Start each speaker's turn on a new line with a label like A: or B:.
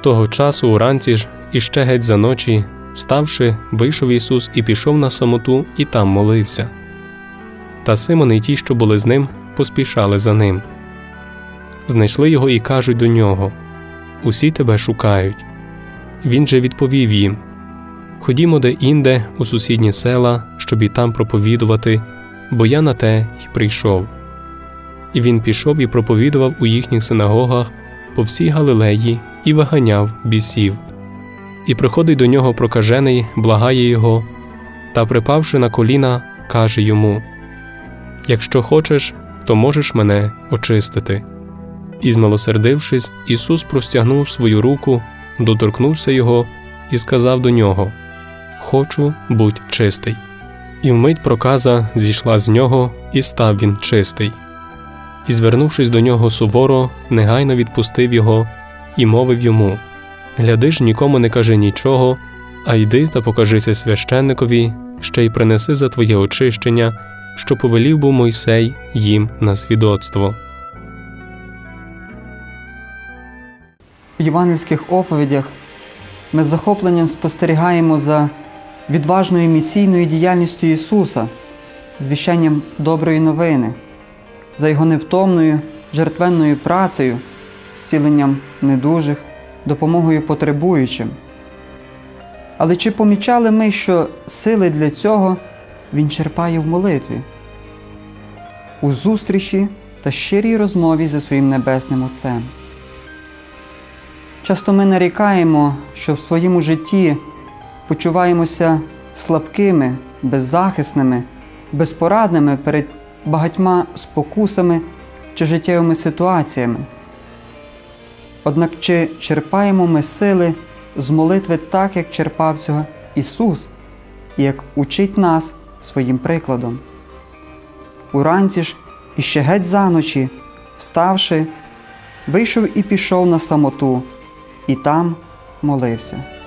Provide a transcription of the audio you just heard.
A: Того часу уранці ж, іще геть за ночі, вставши, вийшов Ісус і пішов на самоту, і там молився. Та Симон і ті, що були з ним, поспішали за ним. Знайшли його і кажуть до нього Усі тебе шукають. Він же відповів їм Ходімо де інде у сусідні села, щоб і там проповідувати, бо я на те й прийшов. І він пішов і проповідував у їхніх синагогах по всій Галилеї і виганяв бісів. І приходить до нього прокажений, благає його, та, припавши на коліна, каже йому: Якщо хочеш, то можеш мене очистити. І, змилосердившись, Ісус простягнув свою руку, доторкнувся його і сказав до нього: Хочу, будь чистий. І вмить проказа зійшла з нього, і став він чистий. І, звернувшись до нього суворо, негайно відпустив його і мовив йому: Гляди ж, нікому не кажи нічого, а йди та покажися священникові, ще й принеси за твоє очищення, що повелів був Мойсей їм на свідоцтво.
B: В євангельських оповідях ми з захопленням спостерігаємо за відважною місійною діяльністю Ісуса, звіщанням доброї новини, за Його невтомною жертвенною працею, зціленням недужих, допомогою потребуючим. Але чи помічали ми, що сили для цього Він черпає в молитві, у зустрічі та щирій розмові зі своїм небесним Отцем? Часто ми нарікаємо, що в своєму житті почуваємося слабкими, беззахисними, безпорадними перед багатьма спокусами чи життєвими ситуаціями. Однак чи черпаємо ми сили з молитви так, як черпав цього Ісус, як учить нас своїм прикладом? Уранці ж і ще геть заночі, вставши, вийшов і пішов на самоту, і там молився.